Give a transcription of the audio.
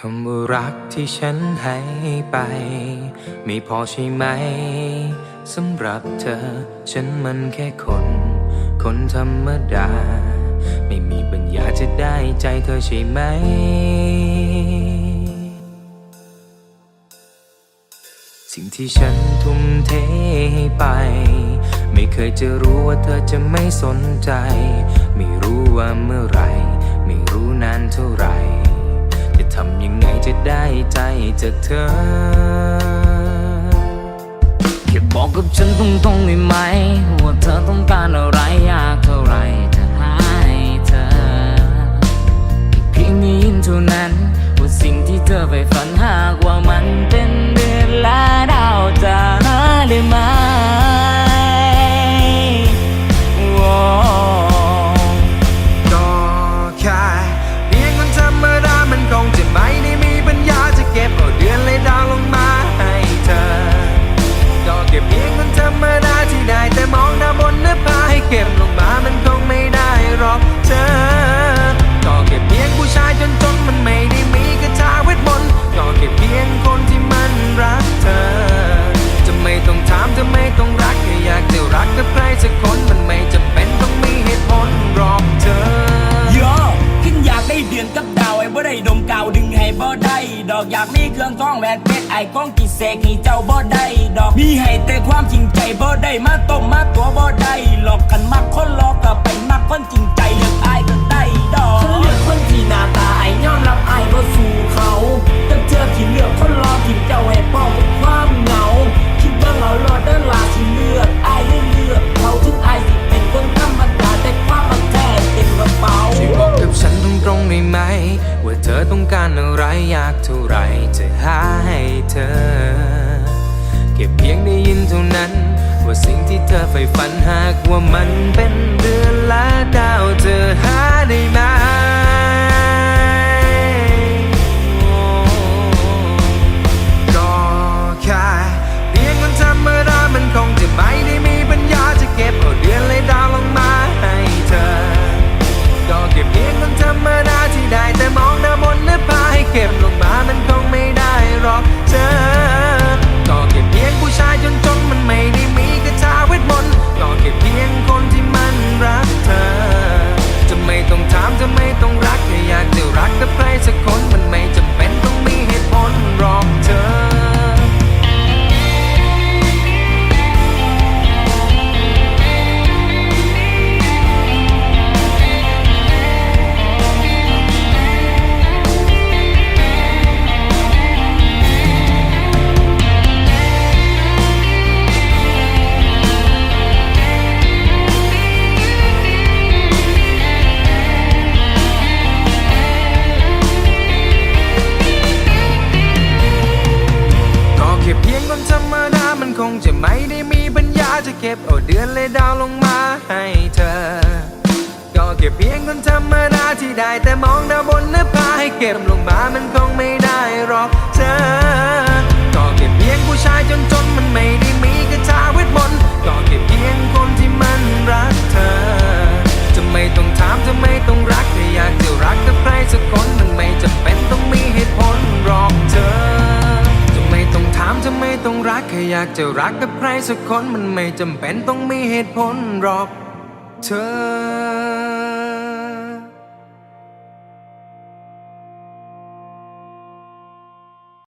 คำว่ารักที่ฉันให้ไป ไม่พอใช่ไหมสำหรับเธอ ฉันมันแค่คน คนธรรมดา ไม่มีปัญญาจะได้ใจเธอใช่ไหม สิ่งที่ฉันทุ่มเทให้ไป ไม่เคยจะรู้ว่าเธอจะไม่สนใจ ไม่รู้ว่าเมื่อไหร่ จากเธอ แค่บอกกับฉันตรงๆได้ไหม ว่าเธอต้องการอะไรอยากเท่าไรจะให้เธอ เพียงนี้เท่านั้น ว่าสิ่งที่เธอไป มเก่าดึงให้บ่ได้ ดอกอยากมีเครื่องท้องแหวนเพชรไอ้ก้องกิเสกให้เจ้าบ่ได้ ดอกมีให้แต่ความจริงใจบ่ได้มาต้มมาตัวบ่ได้หลอกกันมากคนหลอกกับไปมากคนจริง ไรอยากเท่าไรจะหาให้เธอ แค่เพียงได้ยินเท่านั้น ว่าสิ่งที่เธอใฝ่ฝันหากว่ามันเป็นเดือนและดาวเธอหาได้ไหม คงจะไม่ได้มีปัญญาจะเก็บเอาเดือนเลยดาวลงมาให้เธอ ก็แค่เพียงคนธรรมดาที่ได้แต่มองดาวบนหน้าผาให้เก็บลงมามันคงไม่ได้หรอก ต้องรักแค่อยากจะรักกับใครสักคนมันไม่จำเป็นต้องมีเหตุผลหรอกเธอ